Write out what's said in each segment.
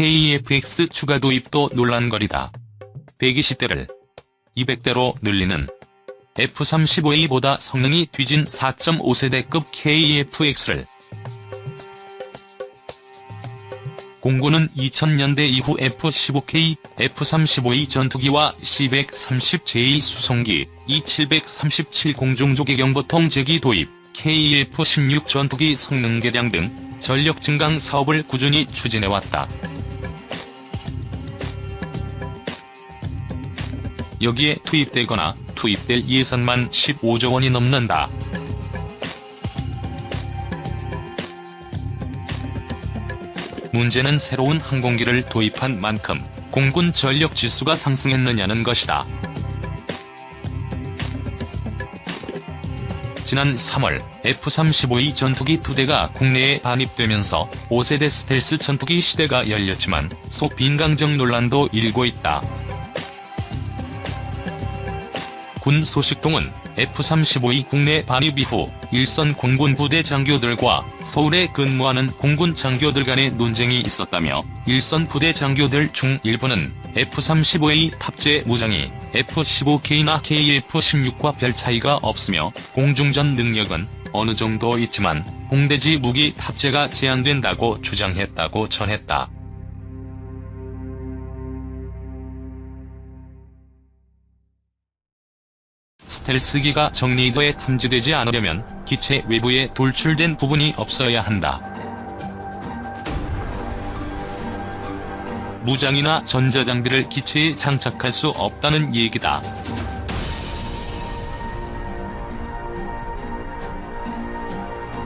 KFX 추가 도입도 논란거리다. 120대를 200대로 늘리는 F-35A보다 성능이 뒤진 4.5세대급 KFX를 공군은 2000년대 이후 F-15K, F-35E 전투기와 C-130J 수송기, E-737 공중조기경보통 제기 도입, KF-16 전투기 성능 개량 등 전력 증강 사업을 꾸준히 추진해왔다. 여기에 투입되거나 투입될 예산만 15조 원이 넘는다. 문제는 새로운 항공기를 도입한 만큼 공군 전력 지수가 상승했느냐는 것이다. 지난 3월 F-35E 전투기 두 대가 국내에 반입되면서 5세대 스텔스 전투기 시대가 열렸지만 소빈강정 논란도 일고 있다. 군 소식통은 F-35E 국내 반입 이후 일선 공군 부대 장교들과 서울에 근무하는 공군 장교들 간의 논쟁이 있었다며 일선 부대 장교들 중 일부는 F-35A 탑재 무장이 F-15K나 KF-16과 별 차이가 없으며 공중전 능력은 어느 정도 있지만 공대지 무기 탑재가 제한된다고 주장했다고 전했다. 스텔스기가 정리도에 탐지되지 않으려면 기체 외부에 돌출된 부분이 없어야 한다. 무장이나 전자장비를 기체에 장착할 수 없다는 얘기다.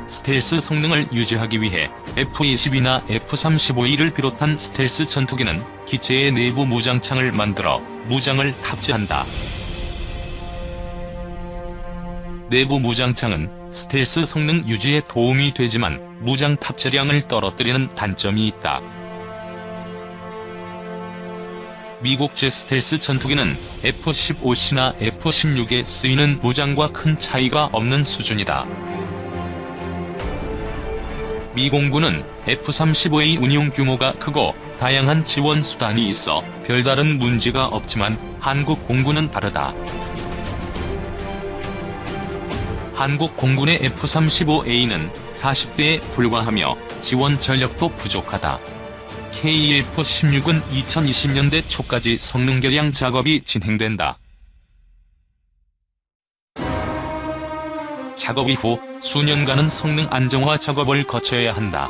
스텔스 성능을 유지하기 위해 F-22나 F-35E를 비롯한 스텔스 전투기는 기체의 내부 무장창을 만들어 무장을 탑재한다. 내부 무장창은 스텔스 성능 유지에 도움이 되지만 무장 탑재량을 떨어뜨리는 단점이 있다. 미국 제 스텔스 전투기는 F-15C나 F-16에 쓰이는 무장과 큰 차이가 없는 수준이다. 미 공군은 F-35A 운용 규모가 크고 다양한 지원 수단이 있어 별다른 문제가 없지만 한국 공군은 다르다. 한국 공군의 F-35A는 40대에 불과하며 지원 전력도 부족하다. KF-16은 2020년대 초까지 성능 개량 작업이 진행된다. 작업 이후 수년간은 성능 안정화 작업을 거쳐야 한다.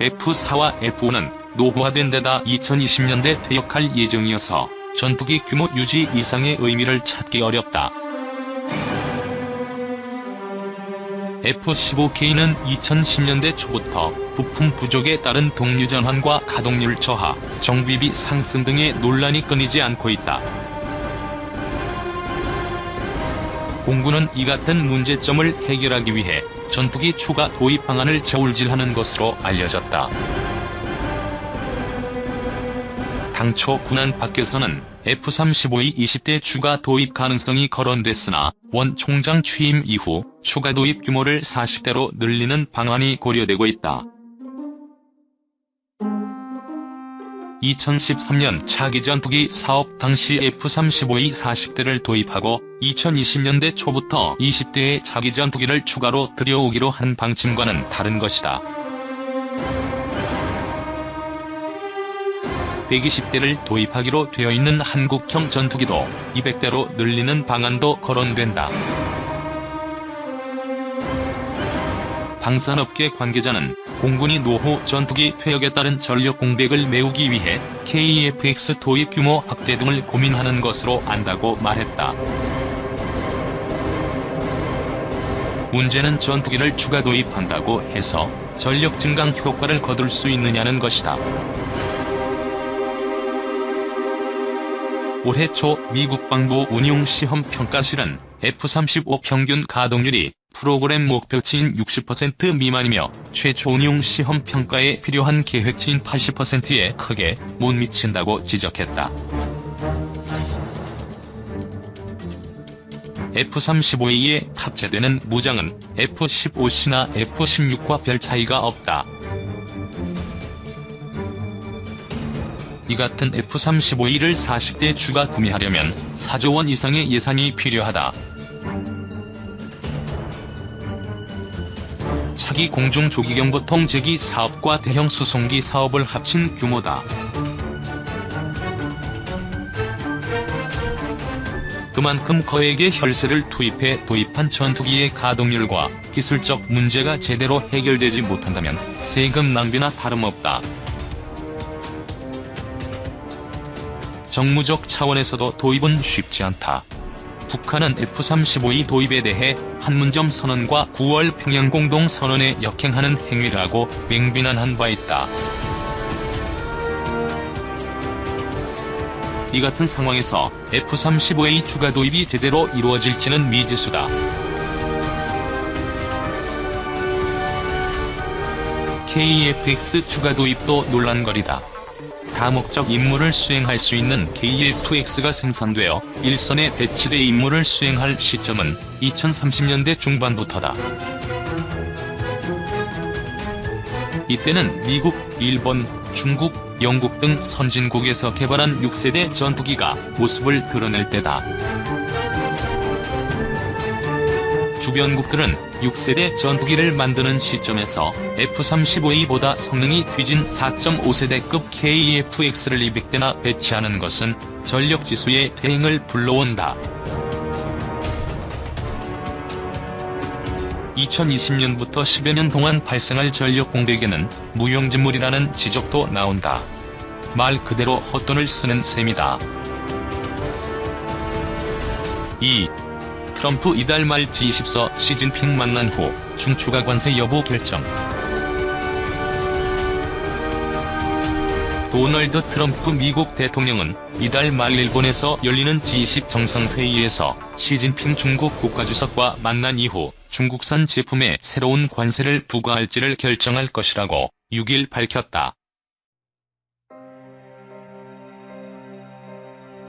F4와 F5는 노후화된 데다 2020년대 퇴역할 예정이어서 전투기 규모 유지 이상의 의미를 찾기 어렵다. F-15K는 2010년대 초부터 부품 부족에 따른 동류 전환과 가동률 저하, 정비비 상승 등의 논란이 끊이지 않고 있다. 공군은 이 같은 문제점을 해결하기 위해 전투기 추가 도입 방안을 저울질하는 것으로 알려졌다. 당초 군안 밖에서는 F-35E 20대 추가 도입 가능성이 거론됐으나 원 총장 취임 이후 추가 도입 규모를 40대로 늘리는 방안이 고려되고 있다. 2013년 차기 전투기 사업 당시 F-35E 40대를 도입하고 2020년대 초부터 20대의 차기 전투기를 추가로 들여오기로 한 방침과는 다른 것이다. 120대를 도입하기로 되어 있는 한국형 전투기도 200대로 늘리는 방안도 거론된다. 방산업계 관계자는 공군이 노후 전투기 퇴역에 따른 전력 공백을 메우기 위해 KFX 도입 규모 확대 등을 고민하는 것으로 안다고 말했다. 문제는 전투기를 추가 도입한다고 해서 전력 증강 효과를 거둘 수 있느냐는 것이다. 올해 초 미국 방부 운용 시험 평가실은 F-35 평균 가동률이 프로그램 목표치인 60% 미만이며 최초 운용 시험 평가에 필요한 계획치인 80%에 크게 못 미친다고 지적했다. F-35A에 탑재되는 무장은 F-15C나 F-16과 별 차이가 없다. 이 같은 F-35E를 40대 추가 구매하려면 4조 원 이상의 예산이 필요하다. 차기 공중 조기경보통 제기 사업과 대형 수송기 사업을 합친 규모다. 그만큼 거액의 혈세를 투입해 도입한 전투기의 가동률과 기술적 문제가 제대로 해결되지 못한다면 세금 낭비나 다름없다. 정무적 차원에서도 도입은 쉽지 않다. 북한은 F-35E 도입에 대해 판문점 선언과 9월 평양 공동 선언에 역행하는 행위라고 맹비난한 바 있다. 이 같은 상황에서 F-35A 추가 도입이 제대로 이루어질지는 미지수다. KF-X 추가 도입도 논란거리다. 다목적 임무를 수행할 수 있는 KF-X가 생산되어 일선에 배치돼 임무를 수행할 시점은 2030년대 중반부터다. 이때는 미국, 일본, 중국, 영국 등 선진국에서 개발한 6세대 전투기가 모습을 드러낼 때다. 주변국들은 6세대 전투기를 만드는 시점에서 F-35A보다 성능이 뒤진 4.5세대급 KF-X를 200대나 배치하는 것은 전력지수의 대행을 불러온다. 2020년부터 10여 년 동안 발생할 전력 공백에는 무용지물이라는 지적도 나온다. 말 그대로 헛돈을 쓰는 셈이다. 2. 트럼프 이달 말 G20서 시진핑 만난 후 중추가 관세 여부 결정. 도널드 트럼프 미국 대통령은 이달 말 일본에서 열리는 G20 정상회의에서 시진핑 중국 국가주석과 만난 이후 중국산 제품에 새로운 관세를 부과할지를 결정할 것이라고 6일 밝혔다.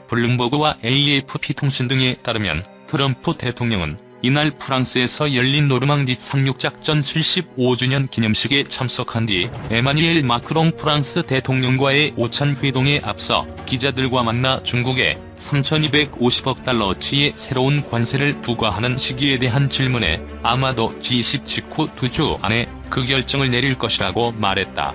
블룸버그와 AFP 통신 등에 따르면 트럼프 대통령은 이날 프랑스에서 열린 노르망디 상륙작전 75주년 기념식에 참석한 뒤 에마니엘 마크롱 프랑스 대통령과의 오찬 회동에 앞서 기자들과 만나 중국에 3,250억 달러치의 새로운 관세를 부과하는 시기에 대한 질문에 아마도 G20 직후 두 주 안에 그 결정을 내릴 것이라고 말했다.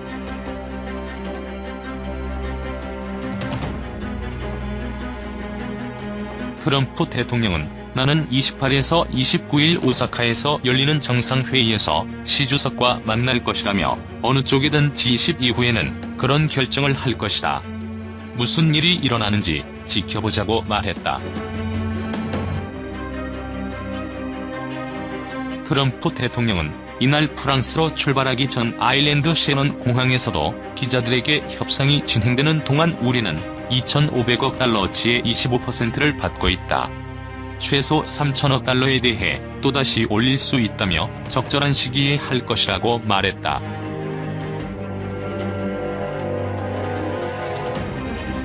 트럼프 대통령은 나는 28에서 29일 오사카에서 열리는 정상회의에서 시 주석과 만날 것이라며 어느 쪽이든 G20 이후에는 그런 결정을 할 것이다. 무슨 일이 일어나는지 지켜보자고 말했다. 트럼프 대통령은 이날 프랑스로 출발하기 전 아일랜드 셰넌 공항에서도 기자들에게 협상이 진행되는 동안 우리는 2,500억 달러치의 25%를 받고 있다. 최소 3천억 달러에 대해 또다시 올릴 수 있다며 적절한 시기에 할 것이라고 말했다.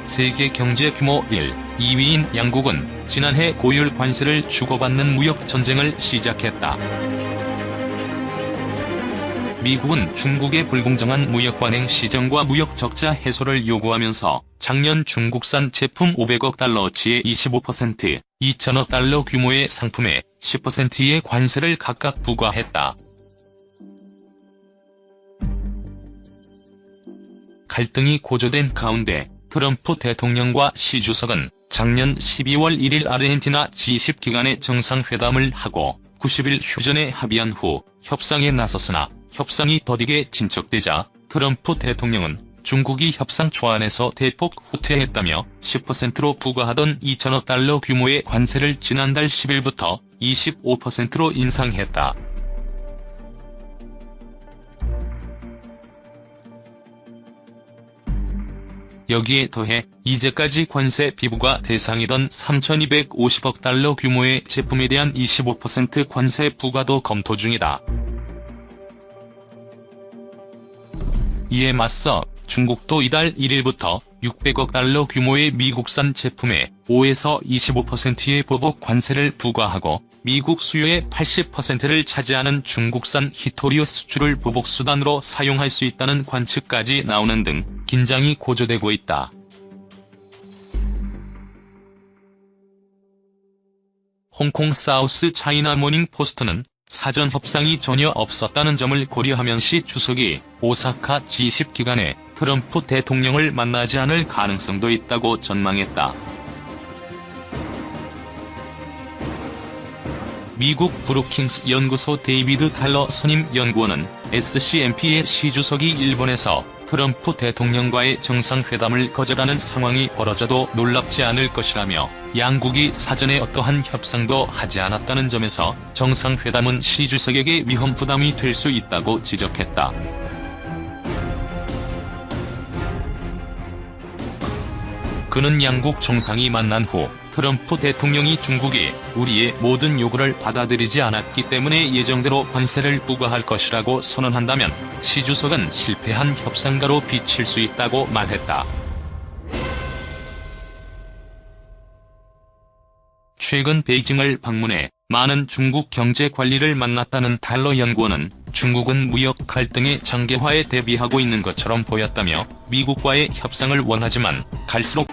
세계 경제 규모 1, 2위인 양국은 지난해 고율 관세를 주고받는 무역 전쟁을 시작했다. 미국은 중국의 불공정한 무역 관행 시정과 무역 적자 해소를 요구하면서 작년 중국산 제품 500억 달러치의 25%, 2천억 달러 규모의 상품에 10%의 관세를 각각 부과했다. 갈등이 고조된 가운데 트럼프 대통령과 시 주석은 작년 12월 1일 아르헨티나 G20 기간에 정상회담을 하고 90일 휴전에 합의한 후 협상에 나섰으나 협상이 더디게 진척되자 트럼프 대통령은 중국이 협상 초안에서 대폭 후퇴했다며 10%로 부과하던 2천억 달러 규모의 관세를 지난달 10일부터 25%로 인상했다. 여기에 더해 이제까지 관세 비부가 대상이던 3,250억 달러 규모의 제품에 대한 25% 관세 부과도 검토 중이다. 이에 맞서 중국도 이달 1일부터 600억 달러 규모의 미국산 제품에 5에서 25%의 보복 관세를 부과하고 미국 수요의 80%를 차지하는 중국산 히토리오 수출을 보복 수단으로 사용할 수 있다는 관측까지 나오는 등 긴장이 고조되고 있다. 홍콩 사우스 차이나 모닝 포스트는 사전 협상이 전혀 없었다는 점을 고려하면 시 주석이 오사카 G20 기간에 트럼프 대통령을 만나지 않을 가능성도 있다고 전망했다. 미국 브루킹스 연구소 데이비드 탈러 선임 연구원은 SCMP의 시 주석이 일본에서 트럼프 대통령과의 정상회담을 거절하는 상황이 벌어져도 놀랍지 않을 것이라며 양국이 사전에 어떠한 협상도 하지 않았다는 점에서 정상회담은 시 주석에게 위험 부담이 될 수 있다고 지적했다. 그는 양국 정상이 만난 후 트럼프 대통령이 중국이 우리의 모든 요구를 받아들이지 않았기 때문에 예정대로 관세를 부과할 것이라고 선언한다면 시 주석은 실패한 협상가로 비칠 수 있다고 말했다. 최근 베이징을 방문해 많은 중국 경제 관리를 만났다는 달러 연구원은 중국은 무역 갈등의 장기화에 대비하고 있는 것처럼 보였다며 미국과의 협상을 원하지만 갈수록